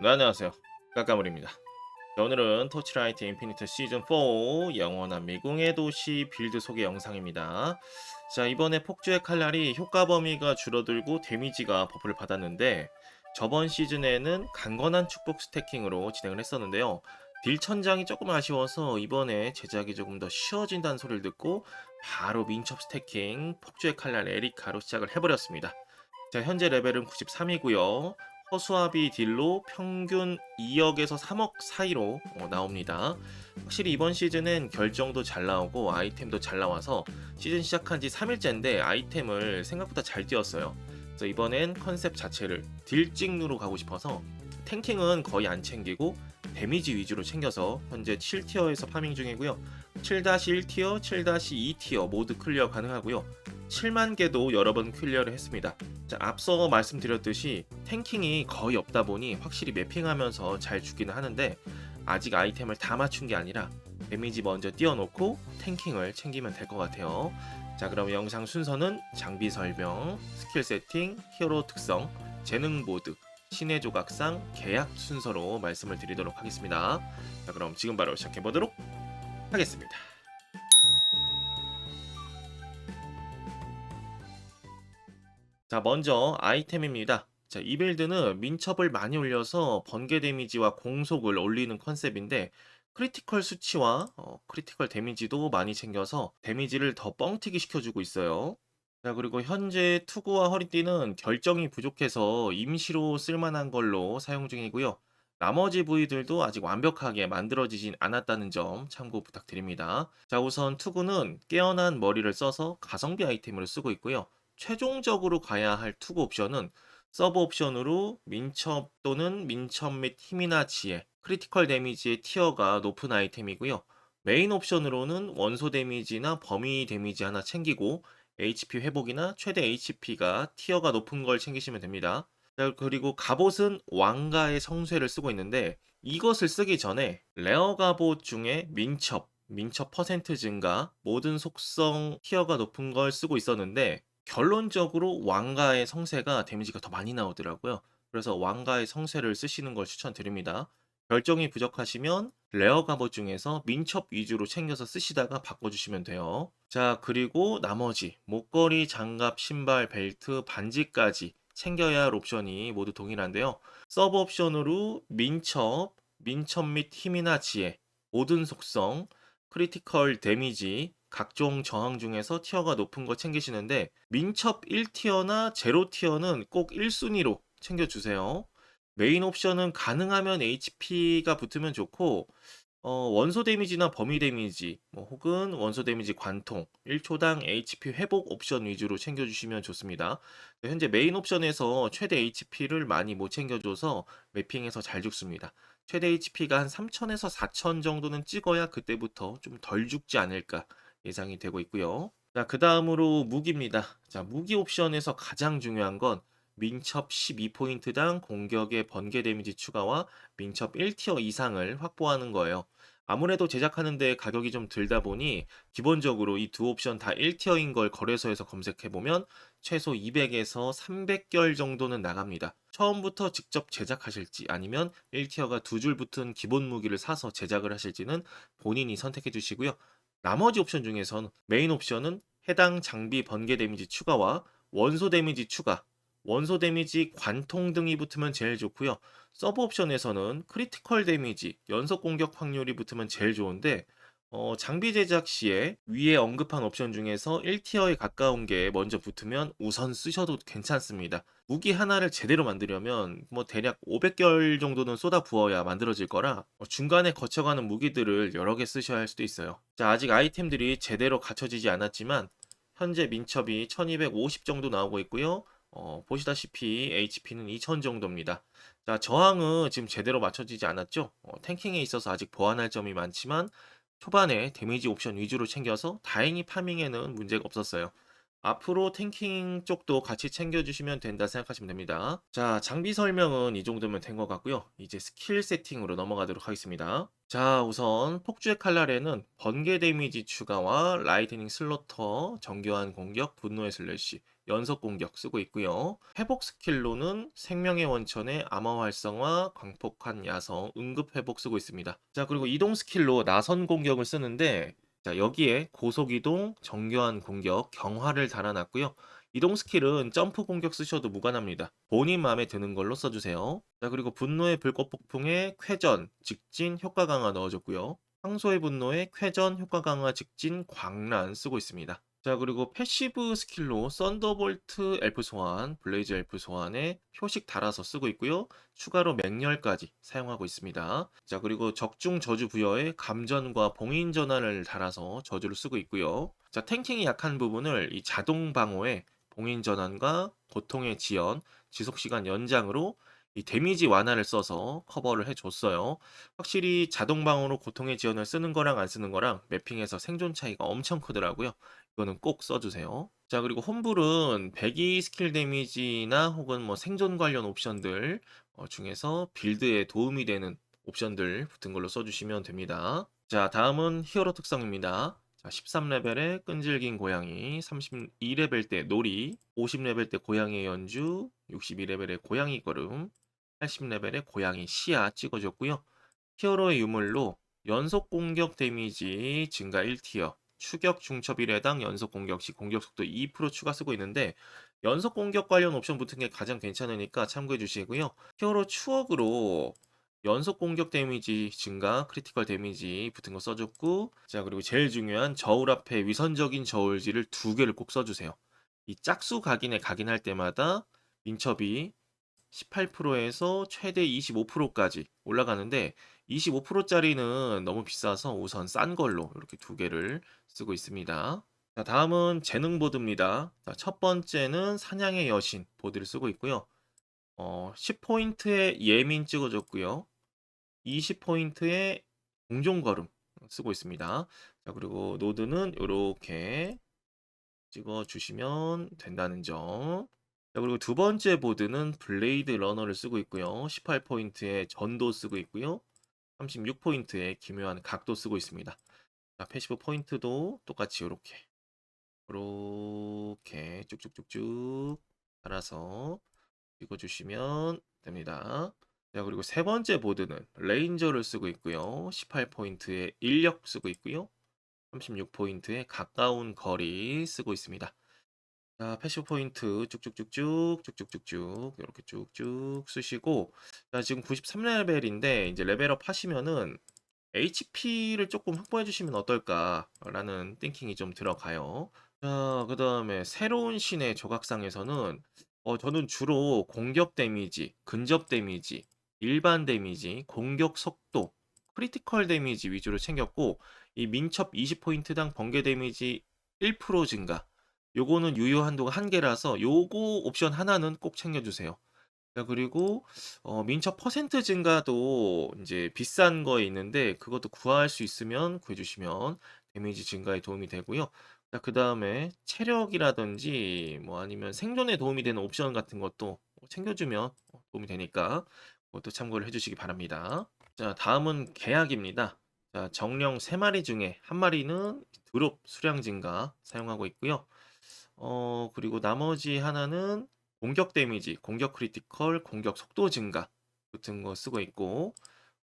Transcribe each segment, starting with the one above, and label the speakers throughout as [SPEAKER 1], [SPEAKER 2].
[SPEAKER 1] 네, 안녕하세요. 까까물입니다. 자, 오늘은 토치라이트 인피니트 시즌 4 영원한 미궁의 도시 빌드 소개 영상입니다. 자, 이번에 폭주의 칼날이 효과 범위가 줄어들고 데미지가 버프를 받았는데 저번 시즌에는 강건한 축복 스태킹으로 진행을 했었는데요. 딜 천장이 조금 아쉬워서 이번에 제작이 조금 더 쉬워진다는 소리를 듣고 바로 민첩 스태킹 폭주의 칼날 에리카로 시작을 해버렸습니다. 자, 현재 레벨은 93이고요. 허수아비 딜로 평균 2억에서 3억 사이로 어, 나옵니다. 확실히 이번 시즌은 결정도 잘 나오고 아이템도 잘 나와서 시즌 시작한 지 3일째인데 아이템을 생각보다 잘 띄웠어요. 그래서 이번엔 컨셉 자체를 딜 찍누로 가고 싶어서 탱킹은 거의 안 챙기고 데미지 위주로 챙겨서 현재 7티어에서 파밍 중이고요. 7-1티어, 7-2티어 모두 클리어 가능하고요. 7만 개도 여러 번 클리어를 했습니다. 자, 앞서 말씀드렸듯이 탱킹이 거의 없다 보니 확실히 매핑하면서 잘 죽기는 하는데 아직 아이템을 다 맞춘 게 아니라 데미지 먼저 띄워놓고 탱킹을 챙기면 될 것 같아요. 자, 그럼 영상 순서는 장비 설명, 스킬 세팅, 히어로 특성, 재능 모드, 신의 조각상, 계약 순서로 말씀을 드리도록 하겠습니다. 자, 그럼 지금 바로 시작해 보도록 하겠습니다. 자, 먼저 아이템입니다. 자, 이 빌드는 민첩을 많이 올려서 번개 데미지와 공속을 올리는 컨셉인데 크리티컬 수치와 어, 크리티컬 데미지도 많이 챙겨서 데미지를 더 뻥튀기 시켜주고 있어요. 자, 그리고 현재 투구와 허리띠는 결정이 부족해서 임시로 쓸만한 걸로 사용 중이고요. 나머지 부위들도 아직 완벽하게 만들어지진 않았다는 점 참고 부탁드립니다. 자, 우선 투구는 깨어난 머리를 써서 가성비 아이템으로 쓰고 있고요. 최종적으로 가야 할 투구 옵션은 서브 옵션으로 민첩 또는 민첩 및 힘이나 지혜, 크리티컬 데미지의 티어가 높은 아이템이고요. 메인 옵션으로는 원소 데미지나 범위 데미지 하나 챙기고 HP 회복이나 최대 HP가 티어가 높은 걸 챙기시면 됩니다. 자, 그리고 갑옷은 왕가의 성쇠를 쓰고 있는데 이것을 쓰기 전에 레어 갑옷 중에 민첩, 민첩 퍼센트 증가, 모든 속성 티어가 높은 걸 쓰고 있었는데 결론적으로 왕가의 성쇠가 데미지가 더 많이 나오더라고요. 그래서 왕가의 성쇠를 쓰시는 걸 추천드립니다. 결정이 부족하시면 레어 갑옷 중에서 민첩 위주로 챙겨서 쓰시다가 바꿔주시면 돼요. 자, 그리고 나머지 목걸이, 장갑, 신발, 벨트, 반지까지 챙겨야 할 옵션이 모두 동일한데요. 서브 옵션으로 민첩, 민첩 및 힘이나 지혜, 모든 속성, 크리티컬 데미지, 각종 저항 중에서 티어가 높은 거 챙기시는데 민첩 1티어나 제로 티어는 꼭 1순위로 챙겨주세요. 메인 옵션은 가능하면 HP가 붙으면 좋고 어, 원소 데미지나 범위 데미지 뭐 혹은 원소 데미지 관통 1초당 HP 회복 옵션 위주로 챙겨주시면 좋습니다. 현재 메인 옵션에서 최대 HP를 많이 못 챙겨줘서 매핑에서 잘 죽습니다. 최대 HP가 한 3000에서 4000 정도는 찍어야 그때부터 좀 덜 죽지 않을까 예상이 되고 있고요. 자, 그 다음으로 무기입니다. 자, 무기 옵션에서 가장 중요한 건 민첩 12포인트당 공격의 번개 데미지 추가와 민첩 1티어 이상을 확보하는 거예요. 아무래도 제작하는데 가격이 좀 들다 보니 기본적으로 이 두 옵션 다 1티어인 걸 거래소에서 검색해보면 최소 200에서 300결 정도는 나갑니다. 처음부터 직접 제작하실지 아니면 1티어가 두 줄 붙은 기본 무기를 사서 제작을 하실지는 본인이 선택해 주시고요. 나머지 옵션 중에선 메인 옵션은 해당 장비 번개 데미지 추가와 원소 데미지 추가, 원소 데미지 관통 등이 붙으면 제일 좋고요. 서브 옵션에서는 크리티컬 데미지, 연속 공격 확률이 붙으면 제일 좋은데 어, 장비 제작 시에 위에 언급한 옵션 중에서 1티어에 가까운 게 먼저 붙으면 우선 쓰셔도 괜찮습니다. 무기 하나를 제대로 만들려면 뭐 대략 500결 정도는 쏟아 부어야 만들어질 거라 어, 중간에 거쳐가는 무기들을 여러 개 쓰셔야 할 수도 있어요. 자, 아직 아이템들이 제대로 갖춰지지 않았지만 현재 민첩이 1250 정도 나오고 있고요. 어, 보시다시피 HP는 2000 정도입니다. 자, 저항은 지금 제대로 맞춰지지 않았죠? 어, 탱킹에 있어서 아직 보완할 점이 많지만 초반에 데미지 옵션 위주로 챙겨서 다행히 파밍에는 문제가 없었어요. 앞으로 탱킹 쪽도 같이 챙겨주시면 된다 생각하시면 됩니다. 자, 장비 설명은 이 정도면 된 것 같고요. 이제 스킬 세팅으로 넘어가도록 하겠습니다. 자, 우선 폭주의 칼날에는 번개 데미지 추가와 라이트닝 슬로터, 정교한 공격, 분노의 슬래시, 연속 공격 쓰고 있고요. 회복 스킬로는 생명의 원천의 암호 활성화, 광폭한 야성, 응급 회복 쓰고 있습니다. 자, 그리고 이동 스킬로 나선 공격을 쓰는데 자, 여기에 고속 이동, 정교한 공격, 경화를 달아놨고요. 이동 스킬은 점프 공격 쓰셔도 무관합니다. 본인 마음에 드는 걸로 써주세요. 자, 그리고 분노의 불꽃 폭풍에 쾌전, 직진, 효과 강화 넣어줬고요. 황소의 분노에 쾌전, 효과 강화, 직진, 광란 쓰고 있습니다. 자, 그리고 패시브 스킬로 썬더볼트 엘프 소환, 블레이즈 엘프 소환에 표식 달아서 쓰고 있고요. 추가로 맹렬까지 사용하고 있습니다. 자, 그리고 적중 저주 부여에 감전과 봉인 전환을 달아서 저주를 쓰고 있고요. 자, 탱킹이 약한 부분을 이 자동 방어에 봉인 전환과 고통의 지연, 지속 시간 연장으로 이 데미지 완화를 써서 커버를 해줬어요. 확실히 자동 방어로 고통의 지연을 쓰는 거랑 안 쓰는 거랑 매핑에서 생존 차이가 엄청 크더라고요. 이거는 꼭 써주세요. 자, 그리고 홈불은 배기 스킬 데미지나 혹은 뭐 생존 관련 옵션들 어, 중에서 빌드에 도움이 되는 옵션들 붙은 걸로 써주시면 됩니다. 자, 다음은 히어로 특성입니다. 자, 13레벨의 끈질긴 고양이, 32레벨 때 놀이, 50레벨 때 고양이 연주, 62레벨의 고양이 걸음, 80레벨의 고양이 시야 찍어줬고요. 히어로의 유물로 연속 공격 데미지 증가 1티어, 추격 중첩 1회당 연속 공격 시 공격 속도 2% 추가 쓰고 있는데 연속 공격 관련 옵션 붙은 게 가장 괜찮으니까 참고해 주시고요. 히어로 추억으로 연속 공격 데미지 증가, 크리티컬 데미지 붙은 거 써줬고 자 그리고 제일 중요한 저울 앞에 위선적인 저울지를 두 개를 꼭 써주세요. 이 짝수 각인에 각인할 때마다 민첩이 18%에서 최대 25%까지 올라가는데 25%짜리는 너무 비싸서 우선 싼 걸로 이렇게 두 개를 쓰고 있습니다. 자, 다음은 재능 보드입니다. 자, 첫 번째는 사냥의 여신 보드를 쓰고 있고요. 어, 10포인트의 예민 찍어줬고요. 20포인트의 공종걸음 쓰고 있습니다. 자, 그리고 노드는 이렇게 찍어주시면 된다는 점. 자, 그리고 두 번째 보드는 블레이드 러너를 쓰고 있고요. 18포인트의 전도 쓰고 있고요. 36포인트의 기묘한 각도 쓰고 있습니다. 자, 패시브 포인트도 똑같이 이렇게 이렇게 쭉쭉쭉쭉 따라서 읽어주시면 됩니다. 자, 그리고 세 번째 보드는 레인저를 쓰고 있고요. 18포인트의 인력 쓰고 있고요. 36포인트의 가까운 거리 쓰고 있습니다. 자, 패시브 포인트 쭉쭉쭉쭉 쭉쭉쭉쭉 이렇게 쭉쭉 쓰시고 자, 지금 93레벨인데 이제 레벨업 하시면은 HP를 조금 확보해 주시면 어떨까라는 띵킹이 좀 들어가요. 자, 그다음에 새로운 신의 조각상에서는 어, 저는 주로 공격 데미지, 근접 데미지, 일반 데미지, 공격 속도, 크리티컬 데미지 위주로 챙겼고 이 민첩 20포인트당 번개 데미지 1% 증가 요거는 유효 한도가 한 개라서 요거 옵션 하나는 꼭 챙겨주세요. 자, 그리고 어, 민첩 퍼센트 증가도 이제 비싼 거에 있는데 그것도 구할 수 있으면 구해주시면 데미지 증가에 도움이 되고요. 자, 그 다음에 체력이라든지 뭐 아니면 생존에 도움이 되는 옵션 같은 것도 챙겨주면 도움이 되니까 그것도 참고를 해주시기 바랍니다. 자, 다음은 계약입니다. 자, 정령 3마리 중에 한 마리는 드롭 수량 증가 사용하고 있고요. 어, 그리고 나머지 하나는 공격 데미지, 공격 크리티컬, 공격 속도 증가 같은 거 쓰고 있고,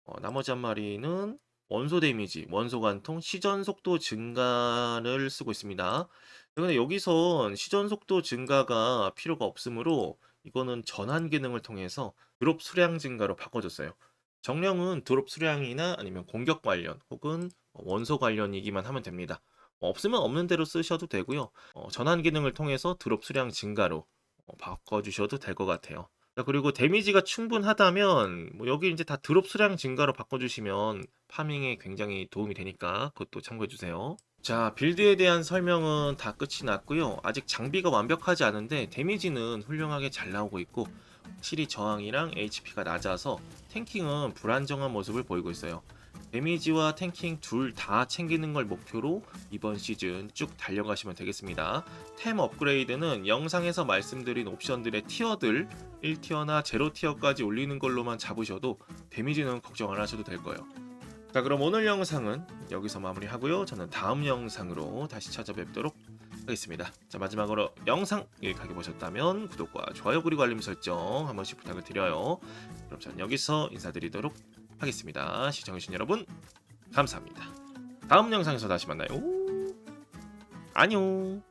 [SPEAKER 1] 어, 나머지 한 마리는 원소 데미지, 원소 관통, 시전 속도 증가를 쓰고 있습니다. 근데 여기선 시전 속도 증가가 필요가 없으므로 이거는 전환 기능을 통해서 드롭 수량 증가로 바꿔줬어요. 정령은 드롭 수량이나 아니면 공격 관련 혹은 원소 관련이기만 하면 됩니다. 없으면 없는 대로 쓰셔도 되고요. 어, 전환 기능을 통해서 드롭 수량 증가로 어, 바꿔주셔도 될 것 같아요. 자, 그리고 데미지가 충분하다면 뭐 여기 이제 다 드롭 수량 증가로 바꿔주시면 파밍에 굉장히 도움이 되니까 그것도 참고해주세요. 자, 빌드에 대한 설명은 다 끝이 났고요. 아직 장비가 완벽하지 않은데 데미지는 훌륭하게 잘 나오고 있고 확실히 저항이랑 HP가 낮아서 탱킹은 불안정한 모습을 보이고 있어요. 데미지와 탱킹 둘 다 챙기는 걸 목표로 이번 시즌 쭉 달려가시면 되겠습니다. 템 업그레이드는 영상에서 말씀드린 옵션들의 티어들 1티어나 0티어까지 올리는 걸로만 잡으셔도 데미지는 걱정 안 하셔도 될 거예요. 자 그럼 오늘 영상은 여기서 마무리하고요. 저는 다음 영상으로 다시 찾아뵙도록 하겠습니다. 자 마지막으로 영상 유익하게 보셨다면 구독과 좋아요 그리고 알림 설정 한 번씩 부탁을 드려요. 그럼 전 여기서 인사드리도록 하겠습니다. 시청해주신 여러분 감사합니다. 다음 영상에서 다시 만나요. 안녕.